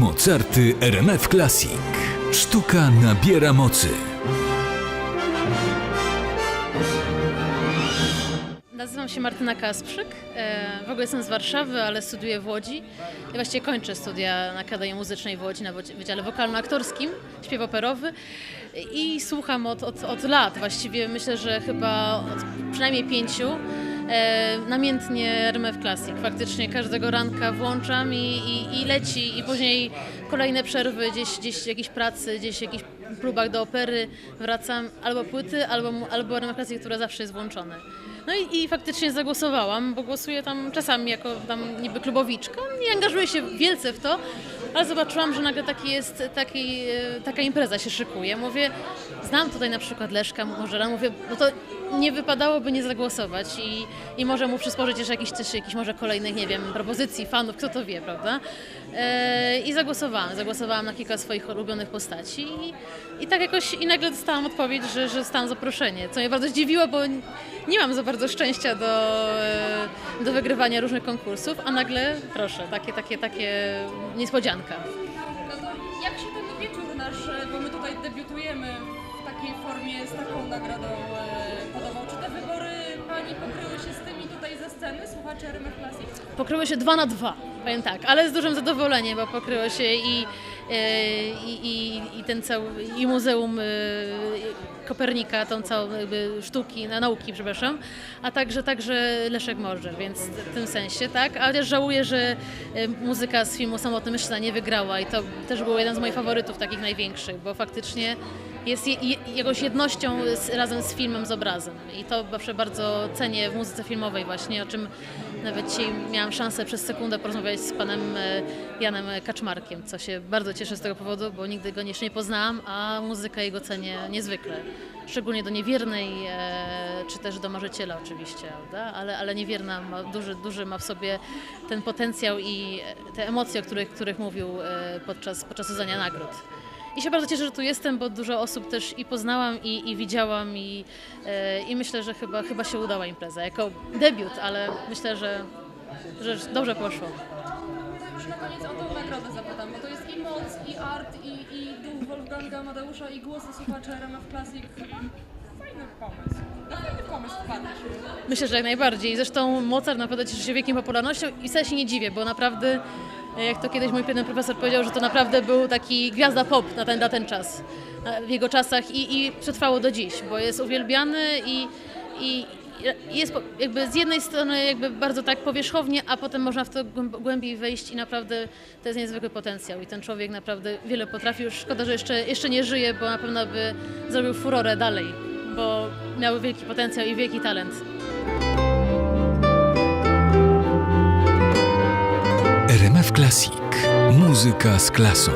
Mozarty RMF Classic. Sztuka nabiera mocy. Nazywam się Martyna Kasprzyk. E, W ogóle jestem z Warszawy, ale studiuję w Łodzi. I właściwie kończę studia na Akademii Muzycznej w Łodzi na Wydziale Wokalno-Aktorskim, śpiew operowy. I słucham od, od, od lat, właściwie myślę, że chyba od przynajmniej pięciu. E, namiętnie RMF Classic. Faktycznie każdego ranka włączam i, i, i leci i później kolejne przerwy gdzieś, gdzieś w jakiejś pracy, gdzieś w jakichś próbach do opery wracam albo płyty, albo, albo Classic, które zawsze jest włączone. No i, i faktycznie zagłosowałam, bo głosuję tam czasami jako tam niby klubowiczka. Nie angażuję się wielce w to, ale zobaczyłam, że nagle taki jest, taki, e, taka impreza się szykuje. Mówię, znam tutaj na przykład Leszka Możera, mówię, no to nie wypadałoby nie zagłosować i, i może mu przysporzyć jeszcze jakiś, też jakiś może kolejnych, nie wiem, propozycji, fanów, kto to wie, prawda? E, I zagłosowałam, zagłosowałam na kilka swoich ulubionych postaci i, i tak jakoś, i nagle dostałam odpowiedź, że, że dostałam zaproszenie, co mnie bardzo zdziwiło, bo nie mam za bardzo szczęścia do, e, do wygrywania różnych konkursów, a nagle, proszę, takie, takie, takie niespodzianka. No to jak się ten wieczór nasz, bo my tutaj debiutujemy w takiej formie z taką nagrodą e, podobał? Czy te wybory Pani pokryły się z tymi tutaj ze sceny, słuchacze RMF Classic? Pokryły się dwa na dwa, powiem tak, ale z dużym zadowoleniem, bo pokryło się i, i, i, i ten cały, i Muzeum e, Kopernika, tą całą sztuki, na nauki, przepraszam, a także, także Leszek Morze, więc w tym sensie, tak, ale żałuję, że e, muzyka z filmu Samotny Mężczyzna nie wygrała i to też był jeden z moich faworytów takich największych, bo faktycznie jest je, je, jakąś jednością z, razem z filmem, z obrazem i to zawsze bardzo cenię w muzyce filmowej właśnie, o czym nawet dzisiaj miałam szansę przez sekundę porozmawiać z panem e, Janem Kaczmarkiem, co się bardzo cieszę z tego powodu, bo nigdy go jeszcze nie poznałam, a muzykę jego cenię niezwykle. Szczególnie do Niewiernej, e, czy też do Marzyciela oczywiście? Ale, ale Niewierna ma duży, duży ma w sobie ten potencjał i te emocje, o których, których mówił e, podczas, podczas rozdania nagród. I się bardzo cieszę, że tu jestem, bo dużo osób też i poznałam, i, i widziałam, i, e, i myślę, że chyba, chyba się udała impreza. Jako debiut, ale myślę, że, że dobrze poszło. Już na koniec o tą nagrodę zapytam, bo to jest i moc, i art, i, i duch Wolfganga Amadeusza, i głosy słuchaczy RMF Classic. Fajny pomysł. Na fajny pomysł wpadliśmy. Myślę, że jak najbardziej. Zresztą Mozart naprawdę cieszy się wielką popularnością i wcale się nie dziwię, bo naprawdę, jak to kiedyś mój jeden profesor powiedział, że to naprawdę był taki gwiazda pop na ten, na ten czas, w jego czasach i, i przetrwało do dziś, bo jest uwielbiany i, i jest jakby z jednej strony jakby bardzo tak powierzchownie, a potem można w to głęb- głębiej wejść i naprawdę to jest niezwykły potencjał i ten człowiek naprawdę wiele potrafi. Już szkoda, że jeszcze, jeszcze nie żyje, bo na pewno by zrobił furorę dalej, bo miał wielki potencjał i wielki talent. RMF Classic. Muzyka z klasą.